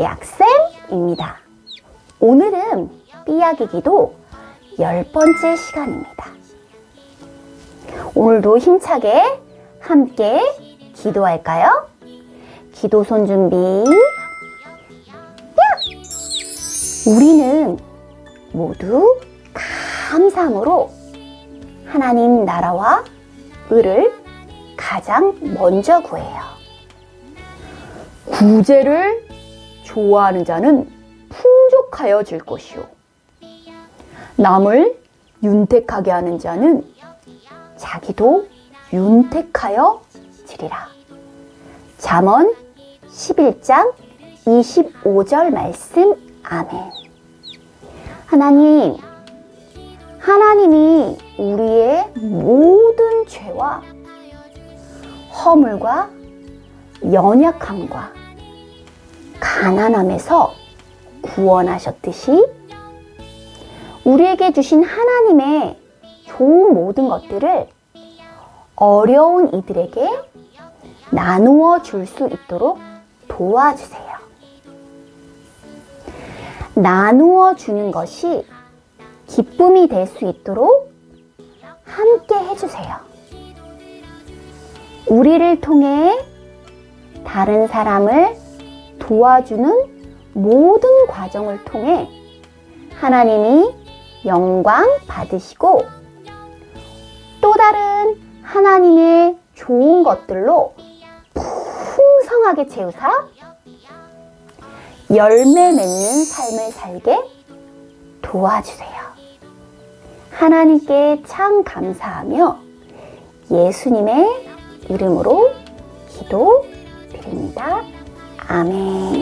삐약쌤입니다. 오늘은 삐약이 기도 열 번째 시간입니다. 오늘도 힘차게 함께 기도할까요? 기도 손 준비. 야! 우리는 모두 감사함으로 하나님 나라와 의를 가장 먼저 구해요. 구제를 좋아하는 자는 풍족하여 질 것이요. 남을 윤택하게 하는 자는 자기도 윤택하여 지리라. 잠언 11장 25절 말씀 아멘. 하나님, 하나님이 우리의 모든 죄와 허물과 연약함과 가난함에서 구원하셨듯이 우리에게 주신 하나님의 좋은 모든 것들을 어려운 이들에게 나누어 줄 수 있도록 도와주세요. 나누어 주는 것이 기쁨이 될 수 있도록 함께 해주세요. 우리를 통해 다른 사람을 도와주는 모든 과정을 통해 하나님이 영광 받으시고 또 다른 하나님의 좋은 것들로 풍성하게 채우사 열매 맺는 삶을 살게 도와주세요. 하나님께 참 감사하며 예수님의 이름으로 기도 드립니다. 아멘.